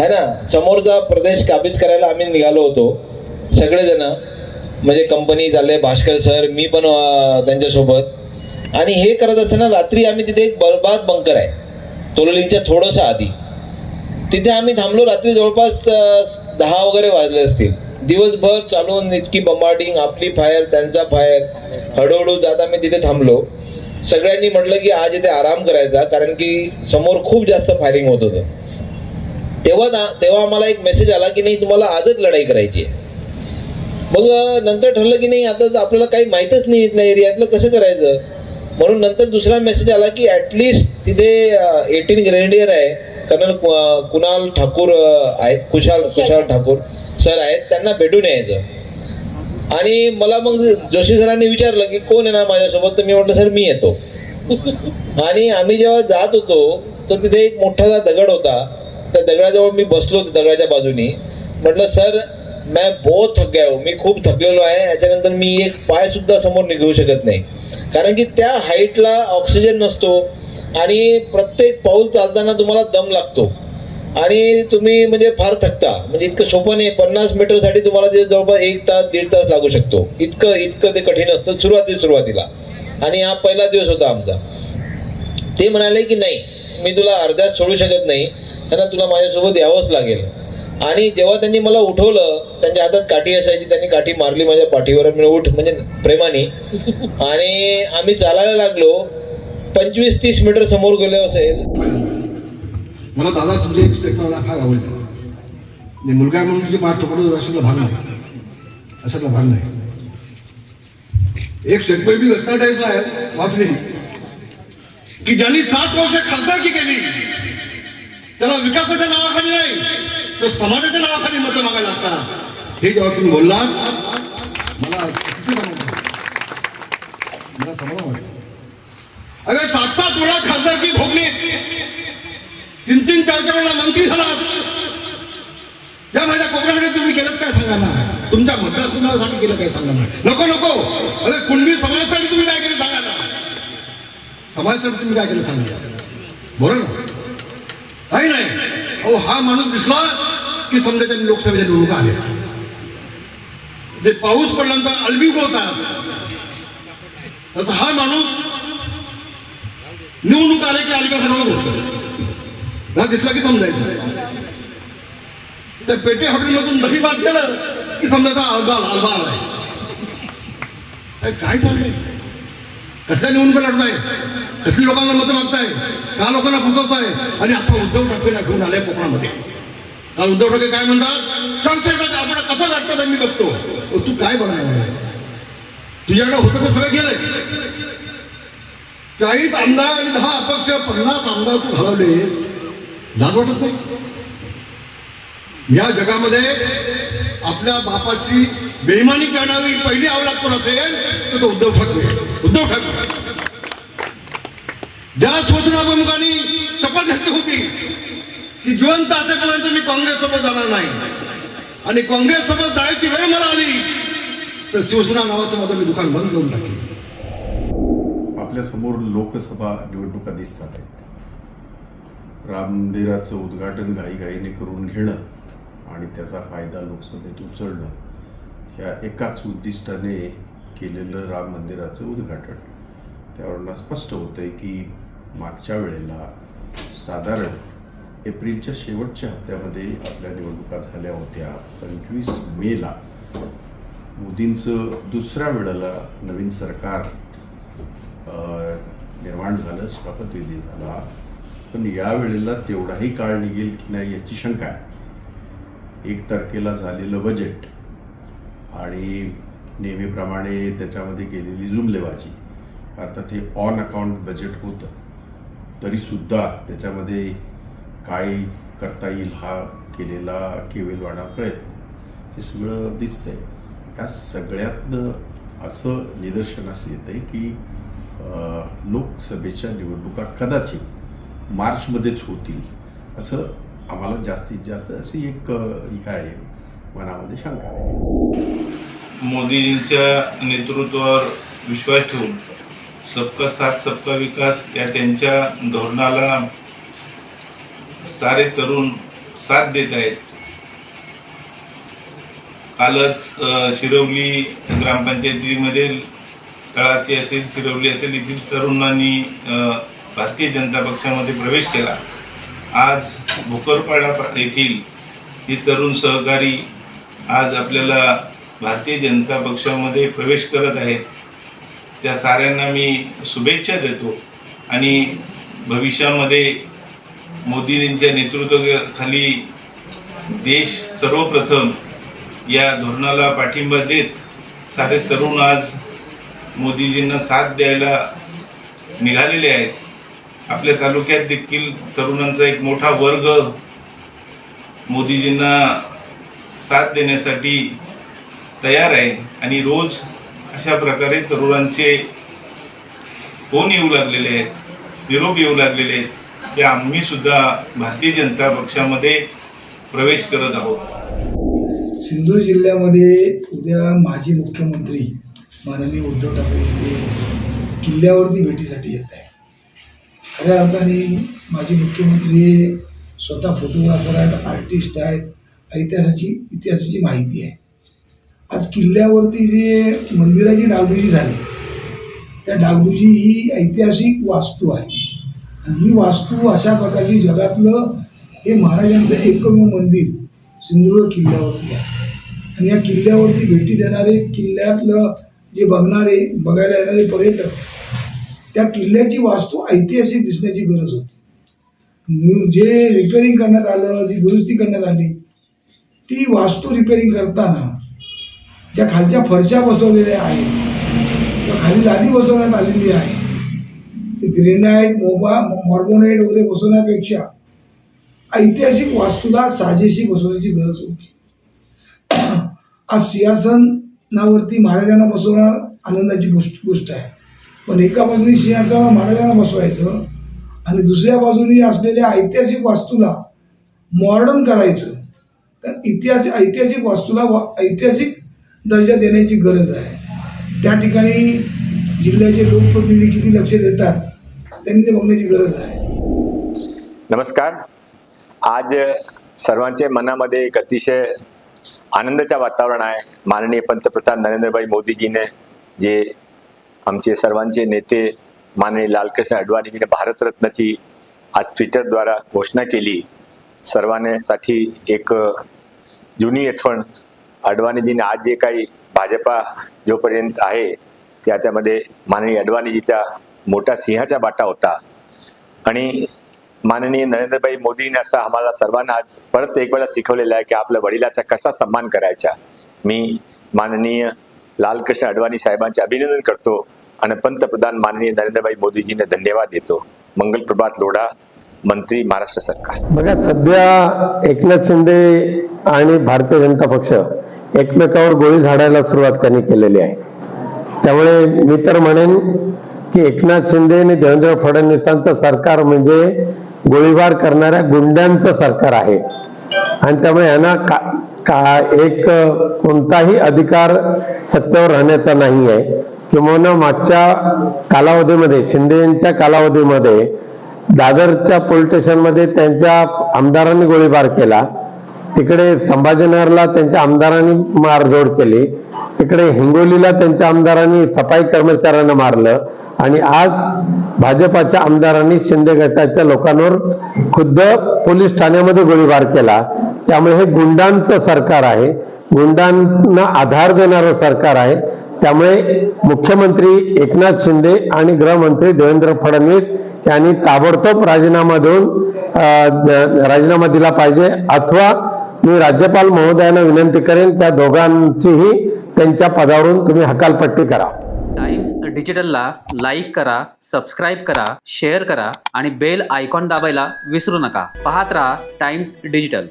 है ना? समोरचा प्रदेश काबीज करायला आम्ही निघालो होतो सगळेजण म्हणजे कंपनी झाले भास्कर सर मी पण त्यांच्यासोबत. आणि हे करत असताना रात्री आम्ही तिथे एक बर्बाद बंकर आहे. तोलोलिंगच्या थोडंसं आधी. तिथे आम्ही थांबलो रात्री जवळपास दहा वगैरे वाजले असतील. दिवसभर चालून इतकी बंबार्डिंग आपली फायर त्यांचा फायर हळूहळू जात आम्ही तिथे थांबलो. सगळ्यांनी म्हटलं की आज इथे आराम करायचा कारण की समोर खूप जास्त फायरिंग होत होतं. तेव्हा ना- तेव्हा आम्हाला एक मेसेज आला की नाही तुम्हाला आजच लढाई करायची आहे. मग नंतर ठरलं की नाही आता आपल्याला काही माहीतच नाही इथल्या एरियातलं कसं करायचं? म्हणून नंतर दुसरा मेसेज आला की ॲटलिस्ट तिथे एटीन ग्रेनेडियर आहे. कर्नल कुणाल ठाकूर आहेत कुशाल कुशाल. ठाकूर सर आहेत त्यांना भेटून यायचं. आणि मला मग जोशी सरांनी विचारलं की कोण येणार माझ्यासोबत? तर मी म्हटलं सर मी येतो. आणि आम्ही जेव्हा जात होतो तर तिथे एक मोठासा दगड होता. त्या दगडाजवळ मी बसलो दगडाच्या बाजूनी. म्हटलं सर मॅ बहुत थक गया मी खूप थकलेलो आहे. याच्यानंतर मी एक पाय सुद्धा समोर निघू शकत नाही. कारण की त्या हाईटला ऑक्सिजन नसतो आणि प्रत्येक पाऊल चालताना तुम्हाला दम लागतो. आणि तुम्ही म्हणजे फार थकता. म्हणजे इतकं सोपं नाही. पन्नास मीटरसाठी तुम्हाला ते जवळपास एक तास दीड तास लागू शकतो. इतकं इतकं ते कठीण असतं सुरुवाती सुरुवातीला. आणि हा पहिला दिवस होता आमचा. ते म्हणाले की नाही मी तुला अर्ध्यात सोडू शकत नाही. त्यांना तुला माझ्यासोबत यावंच लागेल. आणि जेव्हा त्यांनी मला उठवलं त्यांच्या हातात काठी असायची त्यांनी काठी मारली माझ्या पाठीवर मी उठ म्हणजे प्रेमाने. आणि आम्ही चालायला लागलो. पंचवीस तीस मीटर समोर गेलो असेल. मला दादा तुझे एक स्टेटमेंट फार आवडलं. म्हणजे मुलगा म्हणून तुझी पाठ थोडं अशातला भाग नाही. अशातला भाग नाही. एक स्टेटमेंट मी घटना टाईपला आहे वाचली. की ज्यांनी सात वर्ष खासदारकी केली त्याला विकासाच्या नावाखाली नाही तर समाजाच्या नावाखाली मतं मागायला लागतात हे जेव्हा तुम्ही बोललात मला मला समाधान वाटलं. अगं सात सात वेळा खासदारकी भोगली तीन तीन चार चार वेळा मंत्री झाला या माझ्या कोकणाकडे तुम्ही केलं काय सांगा ना? तुमच्या मतदारसंघासाठी केलं काय सांगा ना? नको नको. अरे कुणबी समाजासाठी तुम्ही काय केलं सांगा ना? समाजासाठी तुम्ही काय केलं सांगा? बरोबर आहे नाही. अहो हा माणूस दिसला की समजाच्या लोकसभेच्या निवडणुका आल्या. जे पाऊस पडल्यानंतर अल्बी होतात तसा हा माणूस निवडणूक आले की अलिबा खानावर होतो हा दिसला की समजायचं. त्या पेटे हॉटेलमधून दही भात केलं की समजायचा अलबा अलबा आलाय. काय चाललंय? कसल्या निवडणुका लढताय? कसली लोकांना मतं मागताय? का लोकांना फसवताय आणि आता उद्धव ठाकरेला घेऊन आले कोकणामध्ये. काल उद्धव ठाकरे काय म्हणतात? संस्थेचा आपण कसं लागतात मी बघतो. तू काय बघणार तुझ्याकडे होतं ते सगळं गेलंय. चाळीस आमदार आणि दहा अपक्ष पन्नास आमदार तू घालवलेस. लाज वाटत नाही. या जगामध्ये आपल्या बापाची बेईमानी करणारी पहिली आवलाद कोण असेल? तर तो उद्धव ठाकरे. उद्धव ठाकरे. ज्या सूचनाप्रमुखांनी शपथ घेतली होती की जिवंत असेपर्यंत मी काँग्रेससोबत जाणार नाही. आणि काँग्रेससोबत जायची वेळ मला आली तर शिवसेना नावाचं माझं मी दुकान बंद करून टाकेल आपल्यासमोर लोकसभा निवडणुका दिसतात राम मंदिराचं उद्घाटन घाईघाईने करून घेणं आणि त्याचा फायदा लोकसभेत उचलणं ह्या एकाच उद्दिष्टाने केलेलं राम मंदिराचं उद्घाटन त्यावेळेला स्पष्ट होतंय की मागच्या वेळेला साधारण एप्रिलच्या शेवटच्या हप्त्यामध्ये आपल्या निवडणुका झाल्या होत्या. पंचवीस मेला मोदींचं दुसऱ्या वेळेला नवीन सरकार निर्माण झालं शपथविधी झाला. पण यावेळेला तेवढाही काळ निघेल की नाही याची शंका आहे. एक तारखेला झालेलं बजेट आणि नेहमीप्रमाणे त्याच्यामध्ये गेलेली जुमलेबाजी. अर्थात हे ऑन अकाउंट बजेट होतं. तरीसुद्धा त्याच्यामध्ये काय करता येईल हा केलेला केवेलवाडा प्रयत्न. हे सगळं दिसतंय. ह्या सगळ्यातनं असं निदर्शनास येतं आहे की लोकसभेच्या निवडणुका कदाचित मार्चमध्येच होतील असं आम्हाला जास्तीत जास्त अशी एक हे आहे मनामध्ये शंका आहे. मोदींच्या नेतृत्वावर विश्वास ठेवून सबका साथ सबका विकास या त्यांच्या धोरणाला सारे तरुण साथ देत आहेत. कालच शिरवली ग्रामपंचायतीमधील तळासी असेल शिरवली असेल येथील तरुणांनी भारतीय जनता पक्षामध्ये प्रवेश केला. आज भोकरपाडा येथील ही तरुण सहकारी आज आपल्याला भारतीय जनता पक्षामध्ये प्रवेश करत आहेत. त्या साऱ्यांना मी शुभेच्छा देतो. आणि भविष्यामध्ये मोदींच्या नेतृत्वाखाली देश सर्वप्रथम या धोरणाला पाठिंबा देत सारे तरुण आज मोदीजींना साथ द्यायला निघालेले आहेत. आपल्या तालुक्यात देखील तरुणांचा एक मोठा वर्ग मोदीजींना साथ देण्यासाठी तयार आहे. आणि रोज अशा प्रकारे तरुणांचे फोन येऊ लागलेले आहेत निरोप येऊ लागलेले आहेत. ते आम्ही सुद्धा भारतीय जनता पक्षामध्ये प्रवेश करत आहोत. सिंधुदुर्ग जिल्ह्यामध्ये उद्या माजी मुख्यमंत्री माननीय उद्धव ठाकरे हे किल्ल्यावरती भेटीसाठी येत आहे खऱ्या अर्थाने माजी मुख्यमंत्री हे स्वतः फोटोग्राफर आहेत आर्टिस्ट आहेत इतिहासाची इतिहासाची माहिती आहे. आज किल्ल्यावरती जे मंदिराची डागडुजी झाली त्या डागडुजी ही ऐतिहासिक वास्तू आहे. आणि ही वास्तू अशा प्रकारची जगातलं हे महाराजांचं एकमेव मंदिर सिंधुदुर्ग किल्ल्यावरती आहे. आणि या किल्ल्यावरती भेटी देणारे किल्ल्यातलं जे बघणारे बघायला येणारे पर्यटक त्या किल्ल्याची वास्तू ऐतिहासिक दिसण्याची गरज होती. न्यू- जे रिपेअरिंग करण्यात आलं जी दुरुस्ती करण्यात आली ती वास्तू रिपेअरिंग करताना ज्या खालच्या फरशा बसवलेल्या आहेत किंवा खाली लादी बसवण्यात आलेली आहे ती ग्रेनाईट मोबा मॉर्बोनाईट वगैरे बसवण्यापेक्षा ऐतिहासिक वास्तूला साजेशी बसवण्याची गरज होती. आज सिंहासनावरती महाराजांना बसवणार आनंदाची गोष्ट गोष्ट आहे. पण एका बाजूने सिंहासनावर महाराजांना बसवायचं आणि दुसऱ्या बाजूने असलेल्या ऐतिहासिक वास्तूला मॉडर्न करायचं. तर इतिहास ऐतिहासिक वास्तूला वा ऐतिहासिक दर्जा देण्याची गरज आहे. त्या ठिकाणी जिल्ह्याचे लोकप्रतिनिधी किती लक्ष देतात त्यांनी ते बघण्याची गरज आहे. नमस्कार. आज सर्वांचे मनामध्ये एक अतिशय आनंदाच्या वातावरण आहे. माननीय पंतप्रधान नरेंद्रभाई मोदीजीने जे आमचे सर्वांचे नेते माननीय लालकृष्ण अडवाणीजीने भारतरत्नाची आज ट्विटरद्वारा घोषणा केली. सर्वांसाठी एक जुनी आठवण अडवाणीजीने आज जे काही भाजपा जोपर्यंत आहे त्या त्यामध्ये माननीय अडवाणीजीचा मोठा सिंहाचा बाटा होता. आणि माननीय नरेंद्रभाई मोदींनी असं आम्हाला सर्वांना आज परत एक वेळा शिकवलेलं आहे की आपल्या वडिलाचा कसा सन्मान करायचा. मी माननीय लालकृष्ण अडवाणी साहेबांचे अभिनंदन करतो आणि पंतप्रधान माननीय नरेंद्रभाई मोदीजींना धन्यवाद देतो. मंगल प्रभात लोढा मंत्री महाराष्ट्र सरकार. बघा सध्या एकनाथ शिंदे आणि भारतीय जनता पक्ष एकमेकावर गोळी झाडायला सुरुवात त्यांनी केलेली आहे. त्यामुळे मी तर म्हणेन की एकनाथ शिंदे आणि देवेंद्र फडणवीसांचं सरकार म्हणजे गोळीबार करणाऱ्या गुंड्यांचं सरकार आहे. आणि त्यामुळे यांना का का एक कोणताही अधिकार सत्तेवर राहण्याचा नाही आहे. किंवा मागच्या कालावधीमध्ये शिंदे यांच्या कालावधीमध्ये दादरच्या पोलीस स्टेशनमध्ये त्यांच्या आमदारांनी गोळीबार केला. तिकडे संभाजीनगरला त्यांच्या आमदारांनी मारझोड केली. तिकडे हिंगोलीला त्यांच्या आमदारांनी सफाई कर्मचाऱ्यांना मारलं. आणि आज भाजपाच्या आमदारांनी शिंदे गटाच्या लोकांवर खुद्द पोलीस ठाण्यामध्ये गोळीबार केला. त्यामुळे हे गुंडांचं सरकार आहे. गुंडांना आधार देणारं सरकार आहे. त्यामुळे मुख्यमंत्री एकनाथ शिंदे आणि गृहमंत्री देवेंद्र फडणवीस यांनी ताबडतोब राजीनामा देऊन राजीनामा दिला पाहिजे. अथवा मी राज्यपाल महोदयांना विनंती करेन त्या दोघांचीही त्यांच्या पदावरून तुम्ही हकालपट्टी करा. टाइम्स डिजिटलला लाईक करा सबस्क्राईब करा शेअर करा आणि बेल आयकॉन दाबायला विसरू नका. पाहत राहा टाइम्स डिजिटल.